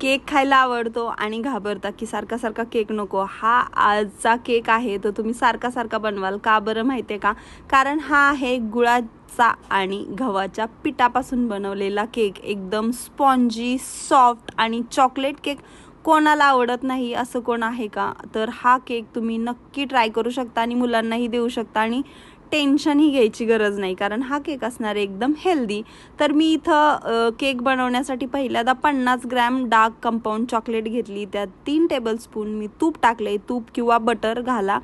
Cake खायला आवडतो आणि घाबरता की सारखा सारखा केक नको. हा आजचा केक आहे तो तुम्ही सारखा सारखा बनवाल का बरं माहिती आहे का? कारण हा आहे गुळाचा आणि गव्हाच्या पिठापासून बनवलेला केक. एकदम स्पॉन्जी सॉफ्ट आणि चॉकलेट केक कोणाला आवडत नाही असं कोण आहे का? तर हा केक तुम्ही नक्की ट्राय करू शकता आणि मुलांनाही देऊ शकता आणि टेन्शनही घ्यायची गरज नाही. कारण हा केक असणार आहे एकदम हेल्दी. तर मी इथं केक बनवण्यासाठी पहिल्यांदा पन्नास ग्रॅम डार्क कंपाऊंड चॉकलेट घेतली. त्यात तीन टेबलस्पून मी तूप टाकले तूप किंवा बटर घाला.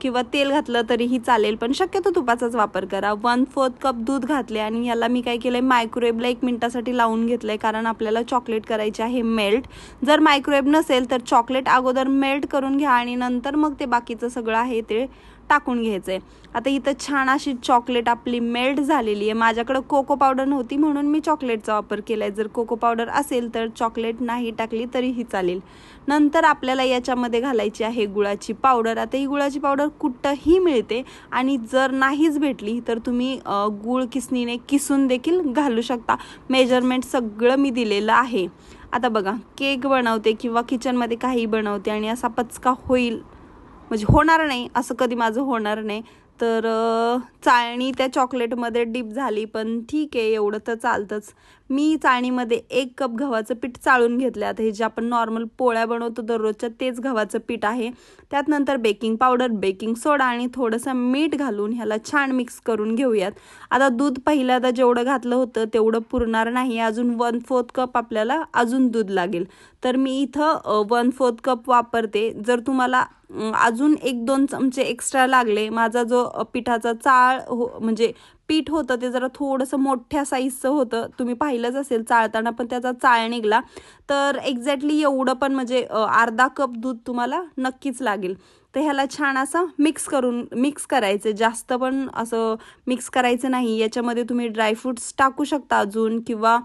किंवा तेल घातलं तरीही चालेल. पण शक्यतो तुपाचाच वापर करा. वन फोर्थ कप दूध घातले आणि याला मी काय केलं आहे मायक्रोवेवला एक मिनटासाठी लावून घेतलं आहे कारण आपल्याला चॉकलेट करायचे आहे मेल्ट. जर मायक्रोवेव नसेल तर चॉकलेट अगोदर मेल्ट करून घ्या आणि नंतर मग ते बाकीचं सगळं आहे ते टाकून घ्यायचं आहे आता इथं छान अशी चॉकलेट आपली मेल्ट झालेली आहे. माझ्याकडं कोको पावडर नव्हती म्हणून मी चॉकलेटचा वापर केला आहे जर कोको पावडर असेल तर चॉकलेट नाही टाकली तरीही चालेल. नंतर आपल्याला याच्यामध्ये घालायची आहे गुळाची पावडर आता ही गुळाची पावडर कुठंही मिळते आणि जर नाहीच भेटली तर तुम्ही गुळ किसनीने किसून देखील घालू शकता. मेजरमेंट सगळं मी दिलेलं आहे. आता बघा केक बनवते किंवा किचनमध्ये काही बनवते आणि असा पचका होईल म्हणजे होणार नाही असं कधी माझं होणार नाही. तर चाळणी त्या चॉकलेटमध्ये डीप झाली पण ठीक आहे एवढं तर चालतंच. मी चाळणीमध्ये एक कप गव्हाचं पीठ चाळून घेतलं. आता हे जे आपण नॉर्मल पोळ्या बनवतो दररोजच्या तेच गव्हाचं पीठ आहे. त्यात नंतर बेकिंग पावडर बेकिंग सोडा आणि थोडंसं मीठ घालून ह्याला छान मिक्स करून घेऊयात. आता दूध पहिल्यांदा जेवढं घातलं होतं तेवढं पुरणार नाही. अजून वन फोर्थ कप आपल्याला अजून दूध लागेल. तर मी इथं वन फोर्थ कप वापरते. जर तुम्हाला अजून एक दोन चमचे एक्स्ट्रा लागले माझा जो पिठाचा चाळ हो म्हणजे पीठ होतं ते जरा थोडंसं मोठ्या साईजचं होतं. तुम्ही पाहिलंच असेल चाळताना पण त्याचा चाळ निघला. तर एक्झॅक्टली एवढं पण म्हणजे अर्धा कप दूध तुम्हाला नक्कीच लागेल. तर ह्याला छान असं मिक्स करून मिक्स करायचं. जास्त पण असं मिक्स करायचं नाही. याच्यामध्ये तुम्ही ड्रायफ्रूट्स टाकू शकता अजून किंवा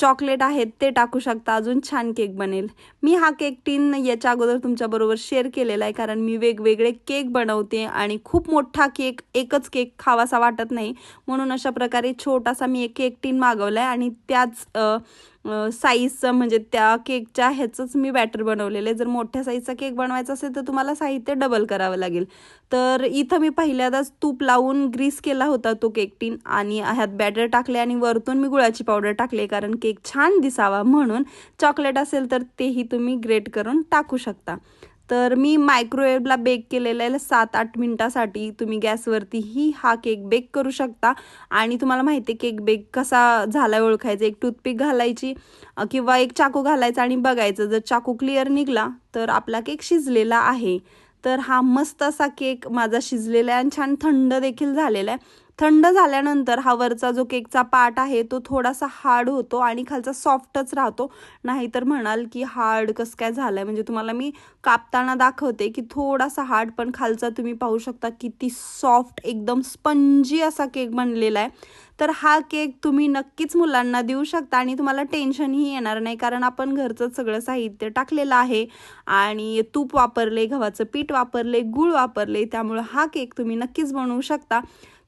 चॉकलेट आहेत ते टाकू शकता. अजून छान केक बनेल. मी हा केक टीन याच्या अगोदर तुमच्याबरोबर शेअर केलेला आहे. कारण मी वेगवेगळे केक बनवते आणि खूप मोठा केक एकच केक खावासा वाटत नाही. म्हणून अशा प्रकारे छोटासा मी एक केक टीन मागवला आहे आणि त्याच साईजचं म्हणजे त्या केकच्या ह्याचंच मी बॅटर बनवलेलं आहे. जर मोठ्या साईजचा केक बनवायचा असेल तर तुम्हाला साहित्य डबल करावं लागेल. तर इथं मी पहिल्यांदाच तूप लावून ग्रीस केला होता तो केक टीन आणि ह्यात बॅटर टाकले आणि वरतून मी गुळाची पावडर टाकले कारण केक छान दिसावा म्हणून चॉकलेट असेल तर तेही तुम्ही ग्रेट करून टाकू शकता. तर मी मायक्रोवेव्हला बेक केलेलं आहे सात आठ मिनटासाठी. तुम्ही गॅसवरतीही हा केक बेक करू शकता. आणि तुम्हाला माहिती आहे केक बेक कसा झाला ओळखायचा. एक टूथपिक घालायची किंवा एक चाकू घालायचा आणि बघायचं. जर चाकू क्लिअर निघला तर आपला केक शिजलेला आहे. तर हा मस्त असा केक माझा शिजलेला आहे आणि छान थंड देखील झालेला आहे. थंड झाल्यानंतर हा वरचा जो केकचा पार्ट आहे तो थोडासा हार्ड होतो आणि खालचा सॉफ्टच राहतो. नाहीतर म्हणाल की हार्ड कसं काय झालं आहे म्हणजे तुम्हाला मी कापताना दाखवते की थोडासा हार्ड पण खालचा तुम्ही पाहू शकता किती सॉफ्ट एकदम स्पंजी असा केक बनलेला आहे. तर हा केक तुम्ही नक्कीच मुलांना देऊ शकता आणि तुम्हाला टेन्शनही येणार नाही कारण आपण घरचं सगळं साहित्य टाकलेलं आहे आणि तूप वापरले गव्हाचं पीठ वापरले गूळ वापरले त्यामुळं हा केक तुम्ही नक्कीच बनवू शकता.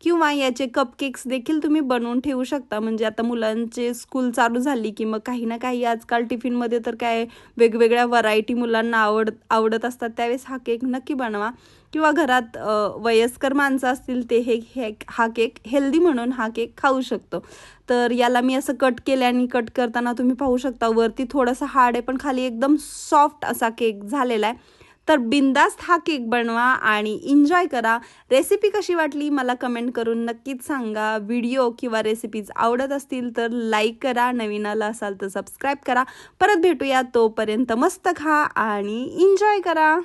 किंवा याचे कपकेक्स देखील तुम्ही बनवून ठेवू शकता. म्हणजे आता मुलांचे स्कूल चालू झाली की मग काही ना काही आजकाल टिफिनमध्ये तर काय वेगवेगळ्या व्हरायटी मुलांना आवड आवडत असतात. त्यावेळेस हा केक नक्की बनवा. किंवा घरात वयस्कर माणसं असतील ते हे हे हा केक हेल्दी म्हणून हा केक खाऊ शकतो. तर याला मी असं कट केले आणि कट करताना तुम्ही पाहू शकता वरती थोडंसं हार्ड आहे पण खाली एकदम सॉफ्ट असा केक झालेला आहे. तर बिंदास्त हा केक बनवा आणि एन्जॉय करा. रेसिपी कशी वाटली मला कमेंट करून नक्कीच सांगा. व्हिडिओ किंवा रेसिपीज आवडत असतील तर लाईक करा. नवीन आला असाल तर सबस्क्राईब करा. परत भेटूया तोपर्यंत मस्त खा आणि एन्जॉय करा.